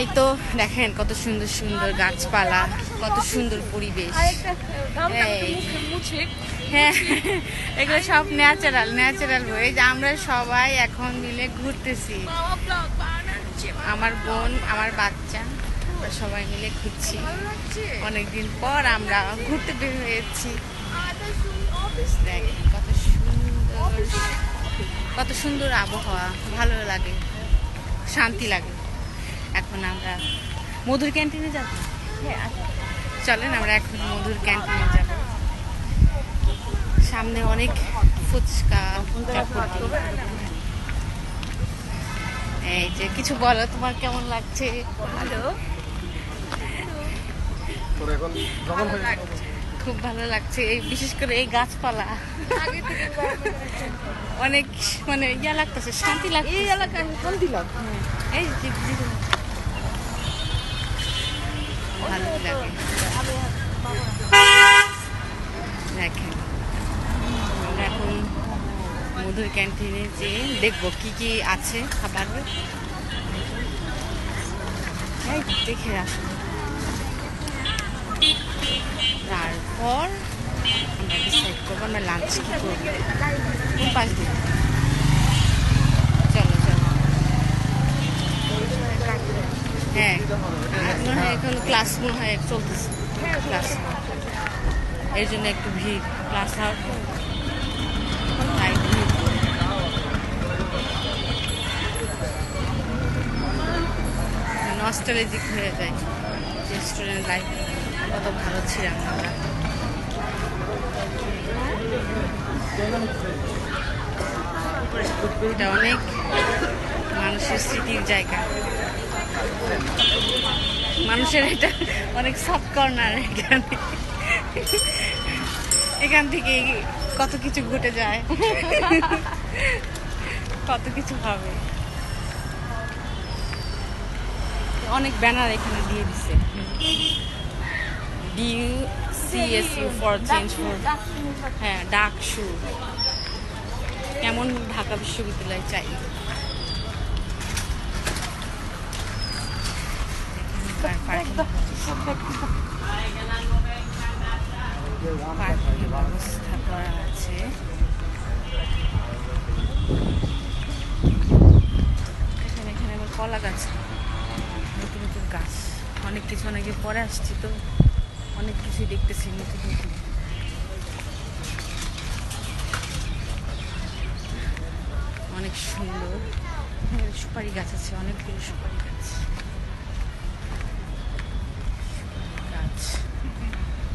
এই তো দেখেন কত সুন্দর সুন্দর গাছপালা কত সুন্দর পরিবেশ। হ্যাঁ এগুলো সব ন্যাচারাল ন্যাচারাল এই যে আমরা সবাই এখন মিলে ঘুরতেছি। আমার বোন আমার বাচ্চা আমরা সবাই মিলে ঘুরছি। অনেকদিন পর আমরা ঘুরতে বের হয়েছি। কত সুন্দর কত সুন্দর আবহাওয়া ভালো লাগে শান্তি লাগে। এখন আমরা মধুর ক্যান্টিনে যাব? হ্যাঁ চলেন আমরা এখন মধুর ক্যান্টিনে যাব। সামনে অনেক ফুচকা এই যে কিছু বলো তোমার কেমন লাগছে? ভালো। তোর এখন যখন খুব ভালো লাগছে এই বিশেষ করে এই গাছপালা। অনেক মানে ইয়া লাগতেছে শান্তি লাগছে এই এলাকায় শান্তি লাগ এই মধুর ক্যান্টিনে যে দেখব কি কি আছে খাবার। দেখে আসুন তারপর আমরা ডিসাইড করব লাঞ্চ কি করব। চলো চলো। হ্যাঁ মনে হয় এখন ক্লাস মনে হয় চলতেছে। ক্লাস এর জন্য একটু ভিড় ক্লাস হওয়ার তাই ভিড় নস্টালজিক হয়ে যায়। যে স্টুডেন্ট লাইফ কত ভালো ছিলাম আমরা। এটা অনেক মানুষের স্মৃতির জায়গা। মানুষের এটা অনেক সফট কর্নার এখানে। এখান থেকে কত কিছু ঘটে যায়। কত কিছু হবে। অনেক ব্যানার এখানে দিয়ে দিছে। Due CSU for change for হ্যাঁ ডাক শু। কেমন ঢাকা বিশ্ববিদ্যালয় চাই? ব্যবস্থা করা আছে। এখানে এখানে আবার কলা গাছ। গাছ অনেক কিছু অনেকে পরে আসছি তো অনেক কিছুই দেখতেছি নতুন নতুন। অনেক সুন্দর। সুপারি গাছ আছে, অনেকগুলো সুপারি গাছ। গাছ।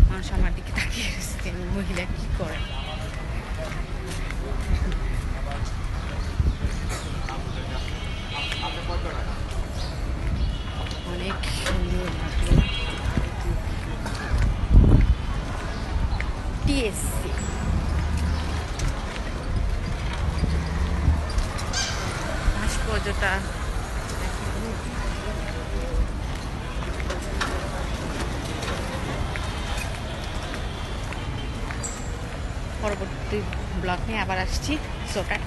মানুষ আমার দিকে তাকিয়ে আসছে মহিলা কি করে অনেক সুন্দর লাগল টিএসসি ভাস্কর্যটা পরবর্তী ব্লগ নিয়ে আবার আসছি সোটা